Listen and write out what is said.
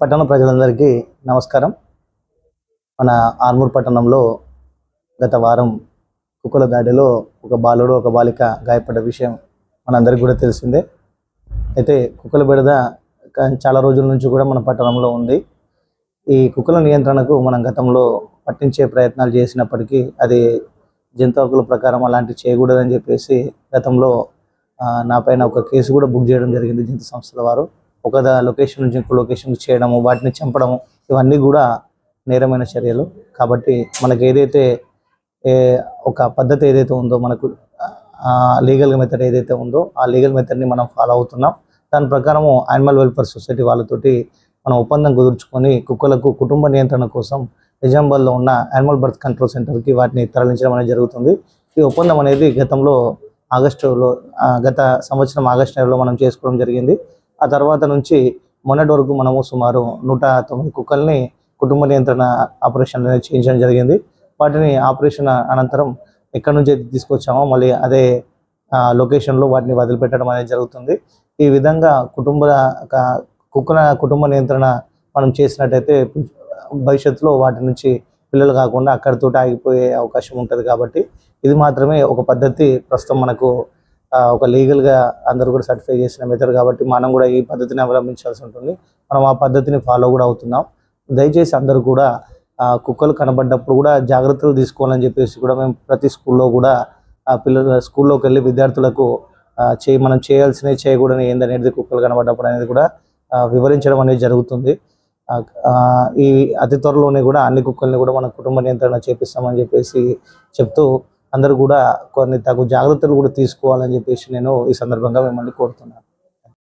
పట్టణ ప్రజలందరికీ నమస్కారం. మన ఆర్మూర్ పట్టణంలో గత వారం కుక్కల దాడిలో ఒక బాలుడు ఒక బాలిక గాయపడ్డ విషయం మనందరికీ కూడా తెలిసిందే. అయితే కుక్కల బెడద చాలా రోజుల నుంచి కూడా మన పట్టణంలో ఉంది. ఈ కుక్కల నియంత్రణకు మనం గతంలో పట్టించే ప్రయత్నాలు చేసినప్పటికీ అది జంతు హక్కుల ప్రకారం అలాంటివి చేయకూడదని చెప్పేసి గతంలో నాపైన నా పైన ఒక కేసు కూడా బుక్ చేయడం జరిగింది జంతు సంస్థల వారు. ఒక లొకేషన్ నుంచి ఇంకో లొకేషన్ చేయడము వాటిని చంపడము ఇవన్నీ కూడా నేరమైన చర్యలు. కాబట్టి మనకి ఏదైతే ఏ, ఒక పద్ధతి ఏదైతే ఉందో మనకు లీగల్ మెథడ్ ఏదైతే ఉందో ఆ లీగల్ మెథడ్ని మనం ఫాలో అవుతున్నాం. దాని ప్రకారము యానిమల్ వెల్ఫేర్ సొసైటీ వాళ్ళతోటి మనం ఒప్పందం కుదుర్చుకొని కుక్కలకు కుటుంబ నియంత్రణ కోసం నిజామాబాద్లో ఉన్న యానిమల్ బర్త్ కంట్రోల్ సెంటర్కి వాటిని తరలించడం అనేది జరుగుతుంది. ఈ ఒప్పందం అనేది గతంలో ఆగస్టులో గత సంవత్సరం ఆగస్టు నెలలో మనం చేసుకోవడం జరిగింది. ఆ తర్వాత నుంచి మొన్నటి వరకు మనము సుమారు నూట తొమ్మిది కుక్కల్ని కుటుంబ నియంత్రణ ఆపరేషన్ చేయించడం జరిగింది. వాటిని ఆపరేషన్ అనంతరం ఎక్కడి నుంచి అయితే తీసుకొచ్చామో మళ్ళీ అదే లొకేషన్లో వాటిని వదిలిపెట్టడం అనేది జరుగుతుంది. ఈ విధంగా కుటుంబ కుక్కల కుటుంబ నియంత్రణ మనం చేసినట్టయితే భవిష్యత్తులో వాటి నుంచి పిల్లలు కాకుండా అక్కడితో ఆగిపోయే అవకాశం ఉంటుంది కాబట్టి ఇది మాత్రమే ఒక పద్ధతి ప్రస్తుతం మనకు ఒక లీగల్గా అందరూ కూడా సర్టిఫై చేసిన మెథడ్ కాబట్టి మనం కూడా ఈ పద్ధతిని అవలంబించాల్సి ఉంటుంది. మనం ఆ పద్ధతిని ఫాలో కూడా అవుతున్నాం. దయచేసి అందరూ కూడా కుక్కలు కనబడ్డప్పుడు కూడా జాగ్రత్తలు తీసుకోవాలని చెప్పేసి కూడా మేము ప్రతి స్కూల్లో కూడా పిల్లల స్కూల్లోకి వెళ్ళి విద్యార్థులకు చేయి మనం చేయాల్సినవి చేయకూడని ఏందనేది కుక్కలు కనబడ్డప్పుడు అనేది కూడా వివరించడం అనేది జరుగుతుంది. ఈ అతి త్వరలోనే కూడా అన్ని కుక్కల్ని కూడా మన కుటుంబ నియంత్రణ చేపిస్తామని చెప్పేసి చెప్తూ అందరూ కూడా కొన్ని తగు జాగ్రత్తలు కూడా తీసుకోవాలని చెప్పేసి నేను ఈ సందర్భంగా మిమ్మల్ని కోరుతున్నాను.